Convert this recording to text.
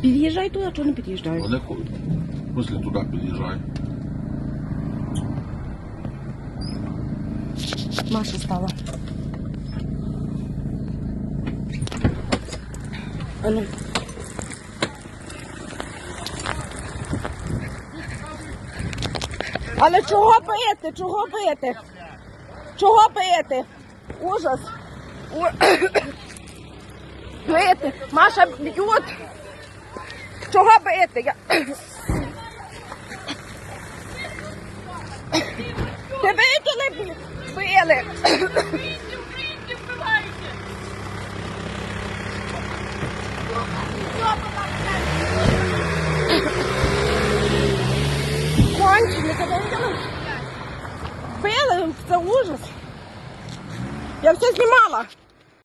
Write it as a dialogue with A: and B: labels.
A: Під'їжджай туди, а чого не під'їжджаєш?
B: Вони ходять. Після туди під'їжджають.
A: Маша стала. А ну. Але чого бити? Чого бити? Чого бити? Ужас. У... Бити. Маша б'ють. Чого бити? Я... Виділи? Били. Кончені, ти виділи? Били, це ужас. Я все знімала.